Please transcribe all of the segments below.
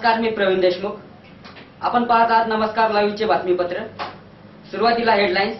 नमस्कार मी प्रवीण देशमुख. आपण पाहत आहात नमस्कार लाईव्हचे बातमीपत्र. सुरुवातीला हेडलाईन्स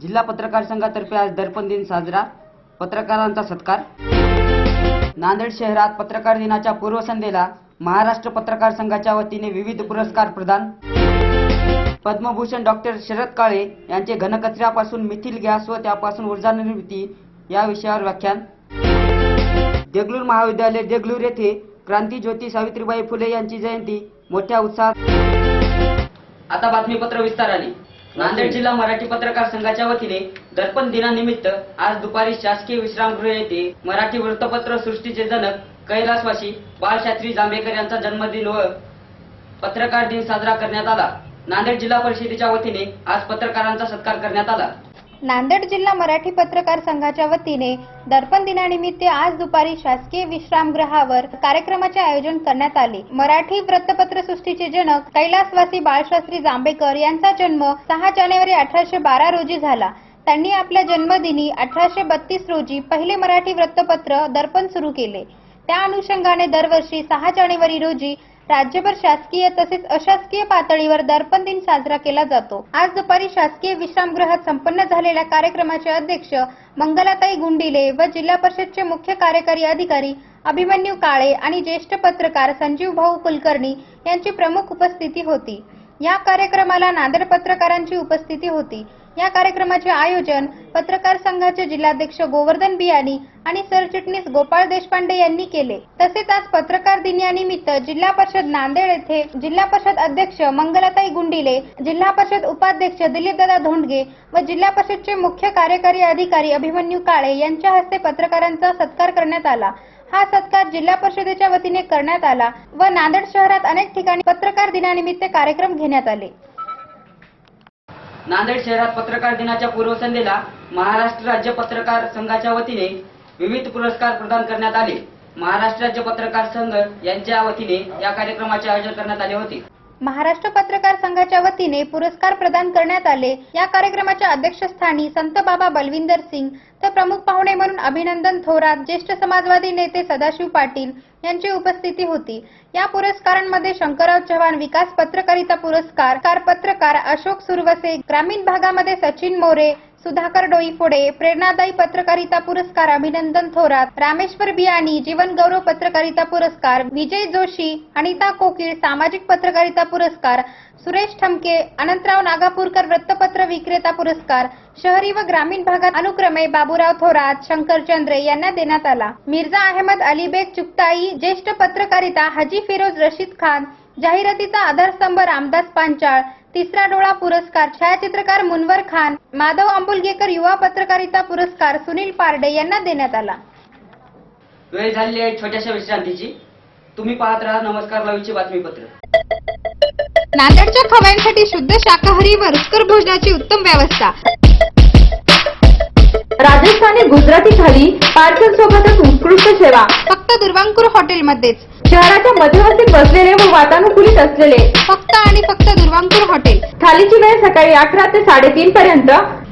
जिल्हा पत्रकार संघातर्फे आज दर्पण दिन साजरा. पत्रकारांचा सत्कार. नांदेड शहरात पत्रकार दिनाच्या पूर्वसंध्येला महाराष्ट्र पत्रकार संघाच्या वतीने विविध पुरस्कार प्रदान. पद्मभूषण डॉक्टर शरद काळे यांचे घनकचऱ्यापासून मिथिल गॅस व त्यापासून ऊर्जा निर्मिती या विषयावर व्याख्यान. देगलूर महाविद्यालय देगलूर येथे क्रांती ज्योती सावित्रीबाई फुले यांची जयंती. मोठ्या उत्साहात. आता बातमीपत्र विस्ताराने. नांदेड जिल्हा मराठी पत्रकार संघाच्या वतीने दर्पण दिनानिमित्त आज दुपारी शासकीय विश्रामगृह येथे मराठी वृत्तपत्र सृष्टीचे जनक कैलासवासी बाळशास्त्री जांभेकर यांचा जन्मदिन व पत्रकार दिन साजरा करण्यात आला. नांदेड जिल्हा परिषदेच्या वतीने आज पत्रकारांचा सत्कार करण्यात आला. नांदेड जिल्हा मराठी पत्रकार संघाच्या वतीने दर्पण दिनानिमित्त आज दुपारी शासकीय विश्रामगृहावर कार्यक्रमाचे आयोजन करण्यात आले. मराठी वृत्तपत्र सृष्टीचे जनक कैलासवासी बाळशास्त्री जांभेकर यांचा जन्म सहा जानेवारी अठराशे बारा रोजी झाला. त्यांनी आपल्या जन्मदिनी अठराशे बत्तीस रोजी पहिले मराठी वृत्तपत्र दर्पण सुरू केले. त्या अनुषंगाने दरवर्षी सहा जानेवारी रोजी राज्यभर शासकीय तसेच अशासकीय पातळीवर दर्पण दिन साजरा केला जातो. आज दुपारी शासकीय विश्रामगृहात संपन्न झालेल्या कार्यक्रमाचे अध्यक्ष मंगलाताई गुंडिले व जिल्हा परिषदचे मुख्य कार्यकारी अधिकारी अभिमन्यू काळे आणि ज्येष्ठ पत्रकार संजीव भाऊ कुलकर्णी यांची प्रमुख उपस्थिती होती. या कार्यक्रमाला नांदेड पत्रकारांची उपस्थिती होती. या कार्यक्रमाचे आयोजन पत्रकार संघाचे जिल्हाध्यक्ष गोवर्धन बियाणी आणि सरचिटणीस गोपाळ देशपांडे यांनी केले. तसेच आज पत्रकार दिनानिमित्त जिल्हा परिषद नांदेड येथे जिल्हा परिषद अध्यक्ष मंगलाताई गुंडिले जिल्हा परिषद उपाध्यक्ष दिलीपदादा धोंडगे व जिल्हा परिषदचे मुख्य कार्यकारी अधिकारी अभिमन्यू काळे यांच्या हस्ते पत्रकारांचा सत्कार करण्यात आला. हा सत्कार जिल्हा परिषदेच्या वतीने करण्यात आला व नांदेड शहरात अनेक ठिकाणी पत्रकार दिनानिमित्त कार्यक्रम घेण्यात आले. नांदेड शहरात पत्रकार दिनाच्या पूर्वसंध्येला महाराष्ट्र राज्य पत्रकार संघाच्या वतीने विविध पुरस्कार प्रदान करण्यात आले. महाराष्ट्र राज्य पत्रकार संघ यांच्या वतीने या कार्यक्रमाचे आयोजन करण्यात आले होते. महाराष्ट्र पत्रकार संघाच्या वतीने पुरस्कार प्रदान करण्यात आले. या कार्यक्रमाच्या अध्यक्षस्थानी संत बाबा बलविंदर सिंग तर प्रमुख पाहुणे म्हणून अभिनंदन थोरात ज्येष्ठ समाजवादी नेते सदाशिव पाटील यांची उपस्थिती होती. या पुरस्कारांमध्ये शंकरराव चव्हाण विकास पत्रकारिता पुरस्कार कार पत्रकार अशोक सुरवसे ग्रामीण भागामध्ये सचिन मोरे सुधाकर डोईफोडे प्रेरणादायी पत्रकारिता पुरस्कार अभिनंदन थोरात रामेश्वर बियाणी जीवन गौरव पत्रकारिता पुरस्कार विजय जोशी अनिता कोकीळ सामाजिक पत्रकारिता पुरस्कार सुरेश ठमके अनंतराव नागापूरकर वृत्तपत्र विक्रेता पुरस्कार शहरी व ग्रामीण भागात अनुक्रमे बाबूराव थोरात शंकर चंद्रे यांना देण्यात आला. मिर्झा अहमद अलीबेग चुक्ताई ज्येष्ठ पत्रकारिता हाजी फिरोज रशीद खान जाहिरातीचा आधारस्तंभ रामदास पांचाळ तिसरा डोळा पुरस्कार छायाचित्रकार मुनवर खान माधव आंबुलगेकर युवा पत्रकारिता पुरस्कार सुनील पारडे यांना देण्यात आला. वेळ झालेली आहे छोट्याशा विश्रांतीची. तुम्ही पाहत राहा नमस्कार लाईव्हचे बातमीपत्र. नांदेडच्या खव्यांसाठी शुद्ध शाकाहारी व रुचकर भोजनाची उत्तम व्यवस्था. राजस्थानी गुजराती थाली पार्सल सोबतच उत्कृष्ट सेवा. फक्त दुर्वांकुर हॉटेलमध्येच. शहराच्या मध्यवर्ती बसलेले व वातानुकूलित असलेले. फक्त आणि फक्त दुर्वांकुर हॉटेल. थालीची वेळ सकाळी अकरा ते साडेतीन पर्यंत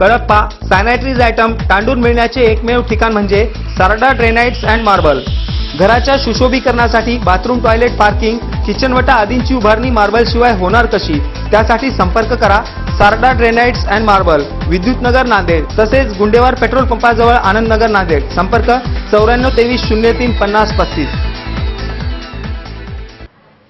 Kadappa sanitaries item तांडून मिळण्याचे एकमेव ठिकाण म्हणजे सारडा ड्रेनाइट्स अँड मार्बल घराच्या सुशोभीकरणासाठी बाथरूम टॉयलेट पार्किंग किचनवटा आदींची उभारणी मार्बल शिवाय होणार कशी? त्यासाठी संपर्क करा. Sarda granites and marble Vidyutnagar Nanded तसेच गुंडेवार पेट्रोल पंपाजवळ आनंदनगर नांदेड. संपर्क चौऱ्याण्णव तेवीस शून्य तीन पन्नास पस्तीस.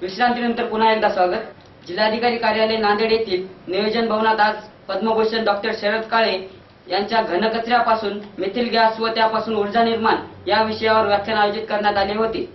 विश्रांतीनंतर पुन्हा एकदा स्वागत. जिल्हाधिकारी कार्यालय नांदेड येथील नियोजन भवनात आज पद्मभूषण डॉक्टर शरद काळे यांच्या घनकचऱ्यापासून मिथिल गॅस व त्यापासून ऊर्जा निर्माण या विषयावर व्याख्यान आयोजित करण्यात आले होते.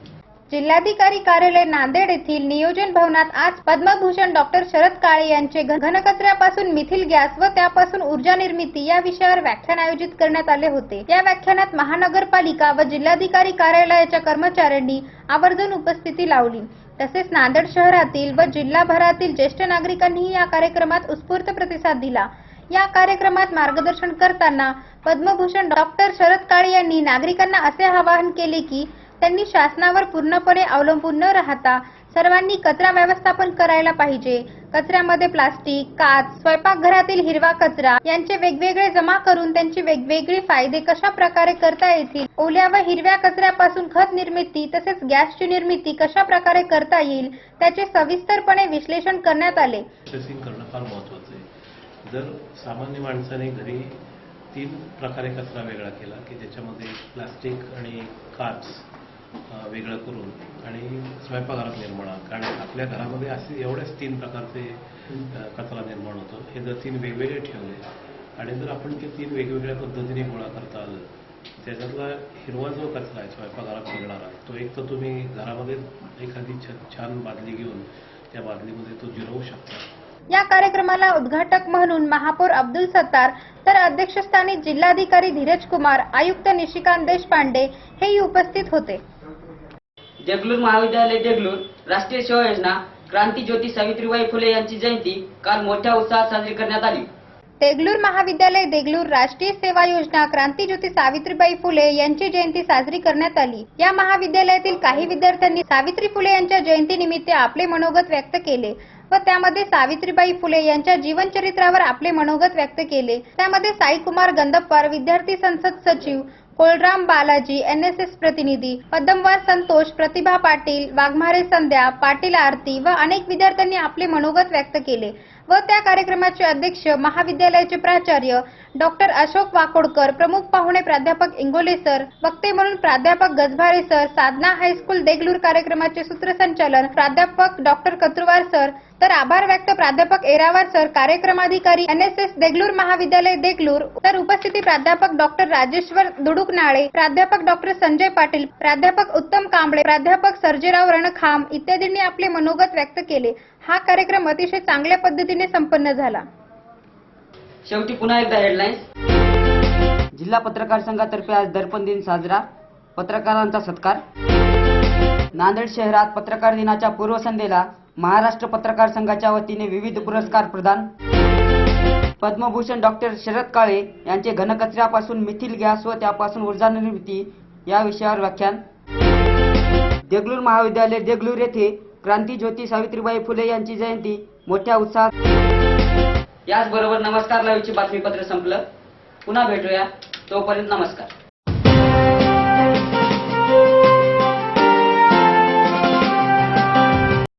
जिल्हाधिकारी कार्यालय नांदेड येथील नियोजन भवनात आज पद्मभूषण डॉक्टर शरद काळे यांचे घनकचऱ्यापासून मिथिल गॅस व त्यापासून ऊर्जा निर्मिती या विषयावर व्याख्यान आयोजित करण्यात आले होते. या व्याख्यानात महानगरपालिका व जिल्हाधिकारी कार्यालयाच्या कर्मचाऱ्यांनी आवर्जून उपस्थिती लावली. तसेच नांदेड शहरातील व जिल्हाभरातील ज्येष्ठ नागरिकांनीही या कार्यक्रमात उत्स्फूर्त प्रतिसाद दिला. या कार्यक्रमात मार्गदर्शन करताना पद्मभूषण डॉक्टर शरद काळे यांनी नागरिकांना असे आवाहन केले की त्यांनी शासनावर पूर्णपणे अवलंबून न राहता सर्वांनी कचरा व्यवस्थापन करायला पाहिजे. कचऱ्यामध्ये प्लास्टिक काच स्वयंपाकघरातील हिरवा कचरा यांचे वेगवेगळे जमा करून त्यांची वेगवेगळी फायदे कशा प्रकारे करता येतील? ओल्या व हिरव्या कचऱ्यापासून खत निर्मिती तसेच गॅसची निर्मिती कशा प्रकारे करता येईल? त्याचे सविस्तरपणे विश्लेषण करण्यात आले. करणं फार आहे. जर सामान्य माणसाने घरी तीन प्रकारे कचरा वेगळा केला की ज्याच्यामध्ये प्लास्टिक आणि काच वेगळं करून आणि स्वयंपाकघरात निर्माण कारण आपल्या घरामध्ये असे एवढ्याच तीन प्रकारचे कचरा निर्माण होतो. हे जर तीन वेगवेगळे ठेवले आणि जर आपण ते तीन वेगवेगळ्या पद्धतीने गोळा करता आलं त्याच्यातला हिरवा जो कचरा आहे स्वयंपाकघरात निघणारा तो एक तर तुम्ही घरामध्ये एखादी छ- छान बादली घेऊन त्या बादलीमध्ये तो जिरवू शकता. या कार्यक्रमाला उद्घाटक म्हणून महापौर अब्दुल सत्तार तर अध्यक्षस्थानी जिल्हाधिकारी धीरज कुमार आयुक्त निशिकांत देशपांडे हेही उपस्थित होते. देगलूर महाविद्यालय देगलूर राष्ट्रीय सेवा योजना क्रांती ज्योती सावित्रीबाई फुले यांची जयंती काल मोठ्या उत्साहात साजरी करण्यात आली. देगलूर महाविद्यालय देगलूर राष्ट्रीय सेवा योजना क्रांती ज्योती सावित्रीबाई फुले यांची जयंती साजरी करण्यात आली. या महाविद्यालयातील काही विद्यार्थ्यांनी सावित्री फुले यांच्या जयंतीनिमित्त आपले मनोगत व्यक्त केले व त्यामध्ये सावित्रीबाई फुले यांच्या जीवनचरित्रावर आपले मनोगत व्यक्त केले. त्यामध्ये साईकुमार गंदप्पार विद्यार्थी संसद सचिव Kolram Balaji N S S प्रतिनिधी पद्मवार संतोष प्रतिभा पाटील वाघमारे संध्या पाटील आरती व अनेक विद्यार्थ्यांनी आपले मनोगत व्यक्त केले. व त्या कार्यक्रमाचे अध्यक्ष महाविद्यालयाचे प्राचार्य डॉक्टर अशोक वाकोडकर प्रमुख पाहुणे प्राध्यापक इंगोले सर वक्ते म्हणून प्राध्यापक Gajbhare sir Sadhana high school Degloor कार्यक्रमाचे सूत्रसंचालन प्राध्यापक डॉक्टर कत्रुवार सर तर आभार व्यक्त प्राध्यापक एरावार सर कार्यक्रमाधिकारी एन एस एस देगलूर महाविद्यालय देगलूर तर उपस्थिती प्राध्यापक डॉक्टर राजेश्वर दुडुकनाळे प्राध्यापक डॉक्टर संजय पाटील प्राध्यापक उत्तम कांबळे प्राध्यापक सर्जेराव रणखाम इत्यादींनी आपले मनोगत व्यक्त केले. हा कार्यक्रम अतिशय चांगल्या पद्धतीने संपन्न झाला. शेवटी पुन्हा एकदा हेडलाईन्स जिल्हा पत्रकार संघातर्फे आज दर्पण दिन साजरा. पत्रकारांचा सत्कार. नांदेड शहरात पत्रकार दिनाच्या पूर्वसंध्येला महाराष्ट्र पत्रकार संघाच्या वतीने विविध पुरस्कार प्रदान. पद्मभूषण डॉक्टर शरद काळे यांचे घनकचऱ्यापासून मिथिल गॅस व त्यापासून ऊर्जा निर्मिती या विषयावर व्याख्यान. देगलूर महाविद्यालय देगलूर येथे क्रांती ज्योती सावित्रीबाई फुले यांची जयंती. मोठ्या उत्साहात. याचबरोबर नमस्कार लाईव्हची बातमीपत्र संपलं. पुन्हा भेटूया. तोपर्यंत नमस्कार.